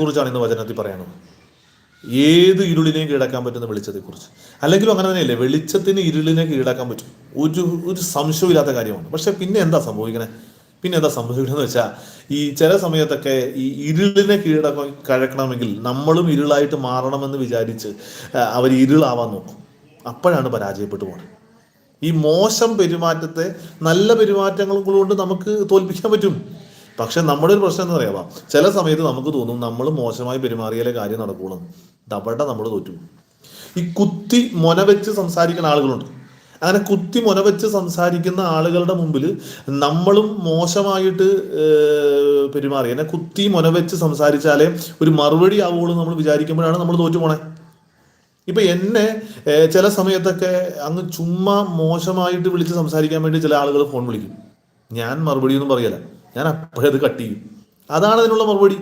കുറിച്ചാണ് ഇന്ന് വചനത്തിൽ പറയണത് ഏത് ഇരുളിനെയും കീഴടക്കാൻ പറ്റുന്ന വെളിച്ചത്തെക്കുറിച്ച്. അല്ലെങ്കിലും അങ്ങനെ തന്നെയല്ലേ വെളിച്ചത്തിന് ഇരുളിനെ കീഴടക്കാൻ പറ്റും. ഒരു ഒരു സംശയമില്ലാത്ത കാര്യമാണ്. പക്ഷെ പിന്നെ എന്താ സംഭവിക്കണേ? പിന്നെ എന്താ സംഭവിക്കണമെന്ന് വെച്ചാൽ ഈ ചില സമയത്തൊക്കെ ഈ ഇരുളിനെ കീഴടക്കാൻ കഴക്കണമെങ്കിൽ നമ്മളും ഇരുളായിട്ട് മാറണമെന്ന് വിചാരിച്ച് അവർ ഇരുളാവാൻ നോക്കും. അപ്പോഴാണ് പരാജയപ്പെട്ടു പോകുന്നത് ഈ മോശം പെരുമാറ്റത്തെ നല്ല പെരുമാറ്റങ്ങൾ കൊണ്ട് നമുക്ക് തോൽപ്പിക്കാൻ പറ്റും. പക്ഷെ നമ്മുടെ ഒരു പ്രശ്നം എന്താ പറയാ ചില സമയത്ത് നമുക്ക് തോന്നും നമ്മൾ മോശമായി പെരുമാറിയാലേ കാര്യം നടക്കുള്ളൂ. അവിടെ നമ്മൾ തോറ്റു. ഈ കുത്തി മൊന വെച്ച് സംസാരിക്കുന്ന ആളുകളുണ്ട്. അങ്ങനെ കുത്തി മൊന വെച്ച് സംസാരിക്കുന്ന ആളുകളുടെ മുമ്പിൽ നമ്മളും മോശമായിട്ട് പെരുമാറി. എന്നെ കുത്തി മൊന വെച്ച് സംസാരിച്ചാലേ ഒരു മറുപടി ആവുള്ളൂ നമ്മൾ വിചാരിക്കുമ്പോഴാണ് നമ്മൾ തോറ്റു പോണേ. ഇപ്പൊ എന്നെ ചില സമയത്തൊക്കെ അങ്ങ് ചുമ്മാ മോശമായിട്ട് വിളിച്ച് സംസാരിക്കാൻ വേണ്ടി ചില ആളുകൾ ഫോൺ വിളിക്കും. ഞാൻ മറുപടി ഒന്നും പറയല ഞാൻ അപ്പോഴേ അത് കട്ട് ചെയ്യും. അതാണ് അതിനുള്ള മറുപടി.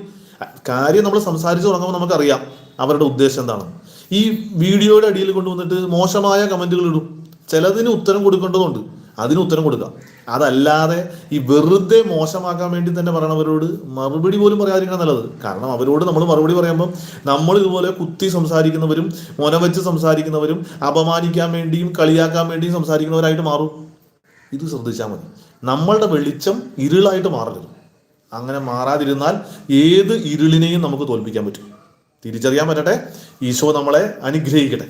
കാര്യം നമ്മൾ സംസാരിച്ച് തുടങ്ങുമ്പോൾ നമുക്കറിയാം അവരുടെ ഉദ്ദേശം എന്താണെന്ന് ഈ വീഡിയോയുടെ അടിയിൽ കൊണ്ടുവന്നിട്ട് മോശമായ കമന്റുകൾ ഇടും. ചിലതിന് ഉത്തരം കൊടുക്കേണ്ടതുണ്ട്. അതിന് ഉത്തരം കൊടുക്കാം. അതല്ലാതെ ഈ വെറുതെ മോശമാക്കാൻ വേണ്ടി തന്നെ പറയണവരോട് മറുപടി പോലും പറയാതിരിക്കണം നല്ലത്. കാരണം അവരോട് നമ്മൾ മറുപടി പറയുമ്പോൾ നമ്മൾ ഇതുപോലെ കുത്തി സംസാരിക്കുന്നവരും മുനവച്ച് വെച്ച് സംസാരിക്കുന്നവരും അപമാനിക്കാൻ വേണ്ടിയും കളിയാക്കാൻ വേണ്ടിയും സംസാരിക്കുന്നവരായിട്ട് മാറും. ഇത് ശ്രദ്ധിച്ചാൽ മതി. നമ്മളുടെ വെളിച്ചം ഇരുളായിട്ട് മാറരുത്. അങ്ങനെ മാറാതിരുന്നാൽ ഏത് ഇരുളിനെയും നമുക്ക് തോൽപ്പിക്കാൻ പറ്റും. തിരിച്ചറിയാൻ പറ്റട്ടെ? ഈശോ നമ്മളെ അനുഗ്രഹിക്കട്ടെ.